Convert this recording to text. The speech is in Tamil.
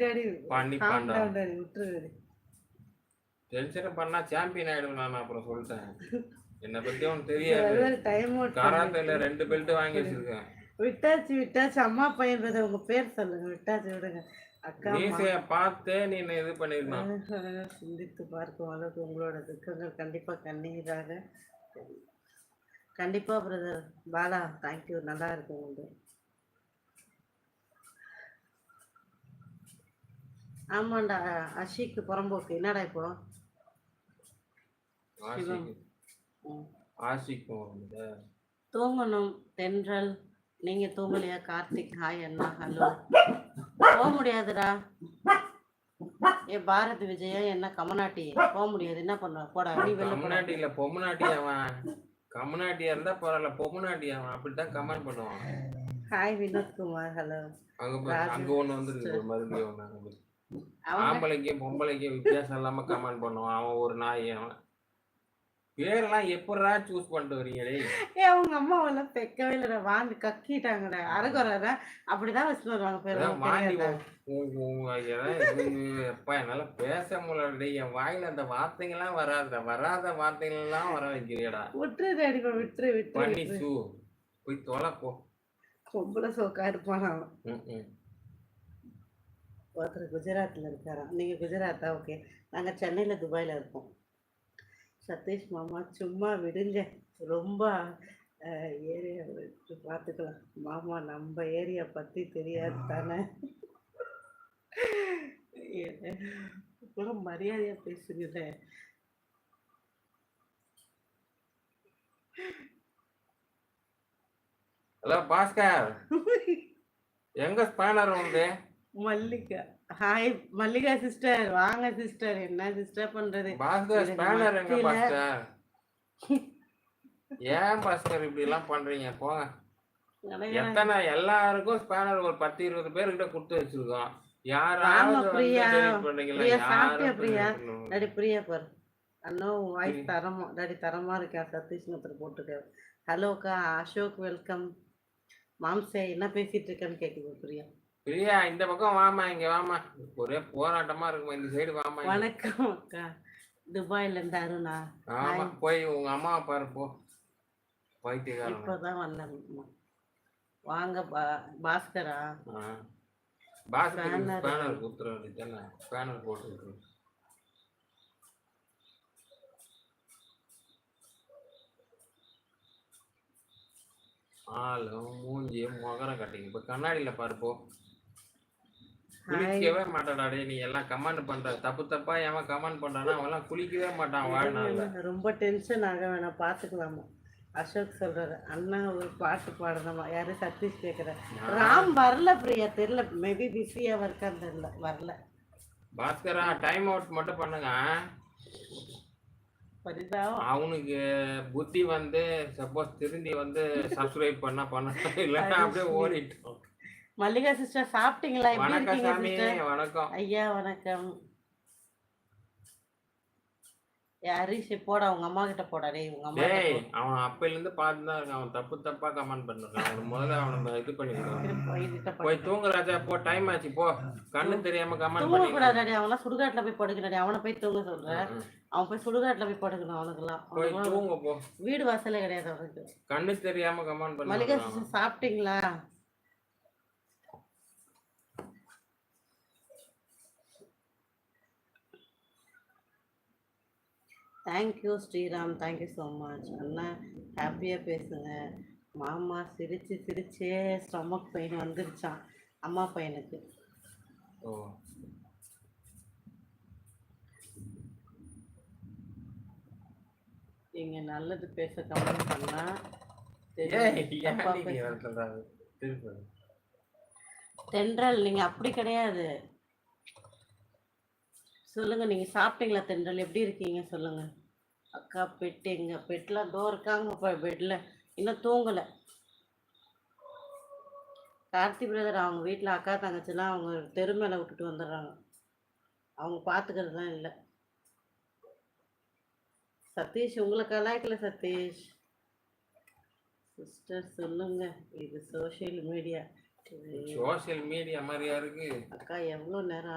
டாடி பண்ணி பண்ணா. down டாடி விட்டுரு டாடி டென்ஷன் பண்ணா சாம்பியன் ஆயிடுவேன் நான் அப்புறம் சொல்லிட்டேன். என்னை பத்தி அவனுக்கு தெரியாது. டைம் ரெண்டு பெல்ட் வாங்கி வச்சிருக்கேன். விட்டாச்சு விட்டாச்சு. அம்மா பையன் பேர் உங்க பேர் சொல்லுங்க. விட்டாச்சு விடுங்க. அக்கா. மீசைய பார்த்து நீ என்ன இது அழகா சிந்தித்து பார்க்கும் அளவுக்கு உங்களோட துக்கங்கள் கண்டிப்பா கண்ணீராக கண்டிப்பா பிரதர் பாலா தேங்க்யூ நல்லா இருக்கு உங்களுக்கு ஆமாண்டா அஷிக்கு புறம்போக்கு. என்னடா இப்போ? தூங்கணும் தென்றல். நீங்க தூங்கலையா கார்த்திக்? ஹாய் அண்ணா. ஹலோ போக முடியாதுடா. ஏ பாரதி விஜயா என்ன கமநாட்டி? போக முடியாது. என்ன பண்ண போடா நீ வெளில போடா. கம்முனாட்டி இல்ல பொம்முனாட்டி அவன். கம்முனாட்டியா இருந்தா பரவாயில்ல பொம்முனாட்டி அவன். அப்படித்தான் கமெண்ட் பண்ணுவான். ஹாய் வினோத்குமார். ஹலோ அங்க அங்க ஒண்ணு வந்துருக்கு மறுபடியும் ஒண்ணு. ஆம்பளைக்கும் பொம்பளைக்கும் வித்தியாசம் இல்லாம கமெண்ட் பண்ணுவான். அவன் ஒரு நாய் அவன். பேரெல்லாம் எப்படா சூஸ் பண்ணிட்டு வரீங்களே ஏ அவங்க அம்மா எல்லாம் பெக்கவே இல்லைடா. வாந்தி கக்கிட்டாங்கடா. அரகுறா அப்படிதான் வச்சுட்டு வருவாங்க பேர். வாங்கி எல்லாம் எப்பா என்னால பேச முடியல என் வாயில அந்த வார்த்தைங்கெல்லாம் வராத வராத வார்த்தைகள் எல்லாம் வர வைக்கிறியடா. விட்டுரு டாடி விட்டுரு விட்டுரு பண்ணி சூ. போய் தொலை போ பொம்பளை சோக்கா இருப்பான் அவன். ஒருத்தர் குஜராத்தில் இருக்காராம் நீங்கள் குஜராத்தா? ஓகே. நாங்கள் சென்னையில் துபாயில் இருக்கோம். சதீஷ் மாமா சும்மா விடுங்க. ரொம்ப ஏரியா பார்த்துக்கலாம் மாமா நம்ம ஏரியா பற்றி தெரியாது தானே? இவ்வளோ மரியாதையாக பேசுங்களே ஹலோ பாஸ்கர். எங்க ஸ்பேனர் உண்டு மல்லிகா. ஹாய் மல்லிகா சிஸ்டர் வாங்க சிஸ்டர் என்ன சிஸ்டர் பாஸ்கர் ஏன் பாஸ்கர் இப்படி எல்லாம் பண்றீங்க போங்க எத்தனை எல்லாருக்கும் ஸ்பேனர் ஒரு பத்து இருபது பேர்கிட்ட கொடுத்து வச்சிருக்கோம். யாராவது பிரியா. பிரியா, சாப்பிட்டியா, பிரியா? டாடி பிரியா பார். அண்ணா வாய்ஸ். தரமா டாடி தரமா இருக்கா? சதீஷ் ஒருத்தர் போட்டிருக்காரு ஹலோக்கா அசோக் வெல்கம் மாம்சே என்ன பேசிட்டு இருக்கேன்னு கேக்குது பிரியா. பிரியா இந்த பக்கம் வாமா இங்க வாமா ஒரே போராட்டமா இருக்குமா இந்த சைடு வாமா. வணக்கம் அக்கா. துபாயில இருந்து அருணா. ஆமா போய் உங்க அம்மா பாரு போ. பைத்தியக்காரன். இப்பதான் வந்தேன். வாங்க பா பாஸ்கரா. பாஸ்கர். ஸ்பேனர் குத்துற வேண்டியதானே ஸ்பேனர் போட்டு விட்டுரு. ஆளு மூஞ்சி முகரம் கட்டிங்க இப்ப கண்ணாடியில பாரு போ. குளிக்கவே மாட்டாடா டேய் நீ எல்லாம் கமெண்ட் பண்ற. தப்பு தப்பா எவன் கமெண்ட் பண்றானா அவன் குளிக்கவே மாட்டான் வாழ்நாள்ல. ரொம்ப டென்ஷன் ஆக வேணாம் பாத்துக்கலாமா? அசோக் சொல்றாரு அண்ணா ஒரு பாட்டு பாடணுமா? யாரு சதீஷ் கேக்குற ராம் வரல பிரியா? தெரியல மேபி பிஸியா இருக்கான்னு தெரியல வரல. பாஸ்கரா டைம் அவுட் மட்டும் பண்ணுங்க அவனுக்கு புத்தி வந்து சப்போஸ் திருந்தி வந்து சப்ஸ்கிரைப் பண்ணா பண்ண இல்லைன்னா அப்படியே ஓடிட்டோம். மல்லிகா சிஸ்டர் சாப்பிட்டீங்களா? எப்படி இருக்கீங்க சிஸ்டர் வணக்கம். ஐயா வணக்கம். ஹரிஷ் போடா உங்க அம்மா கிட்ட போடா. டேய் உங்க அம்மா டேய். அவன் அப்பையில இருந்து பார்த்து தான் இருக்கான். அவன் தப்பு தப்பா கமெண்ட் பண்ணிருக்கான். அவன் முதல்ல அவனை இது பண்ணிருக்கான் திரும்ப இதுகிட்ட போ. போய் தூங்கு ராஜா போ டைம் ஆச்சு போ. கண்ணு தெரியாம கமெண்ட் பண்ணி கூடாது அவன்லாம் சுடுகாட்டுல போய் படுக்கிறாடி அவனை போய் தூங்க சொல்றேன். அவன் போய் சுடுகாட்டுல போய் படுக்கணும் அவனுக்குலாம் போய் தூங்க போ. வீடு வாசலே கிடையாது அவனுக்கு. கண்ணு தெரியாம கமெண்ட் மல்லிகா பண்ணி சிஸ்டர் சாப்பிட்டீங்களா? Thank you Sriram. Thank you so much அண்ணா ஹாப்பியாக பேசுங்க. மாமா சிரிச்சு சிரிச்சே ஸ்டொமக் பெயின் வந்துருச்சான் அம்மா பையனுக்கு. ஓ. நீங்க நல்லது பேச கமெண்ட் பண்ணா தென்றல் நீங்க அப்படி கிடையாது. சொல்லுங்க நீங்க சாப்பிட்டீங்களா தென்றல்? எப்படி இருக்கீங்க? சொல்லுங்க. அக்கா பெட் எங்க? பெட்லாம் தோ இருக்காங்க இப்போ பெட்ல. இன்னும் தூங்கல. கார்த்தி பிரதர் அவங்க வீட்டில் அக்கா தங்கச்சிலாம் அவங்க தெரு மேலே விட்டுட்டு வந்துடுறாங்க. அவங்க பார்த்துக்கிறது தான் இல்லை. சதீஷ் உங்களை கலாய்க்கல சதீஷ். சிஸ்டர் சொல்லுங்க. இது சோஷியல் மீடியா சரி. சோசியல் மீடியா மாதிரியா இருக்கு? அக்கா எவ்வளோ நேரம்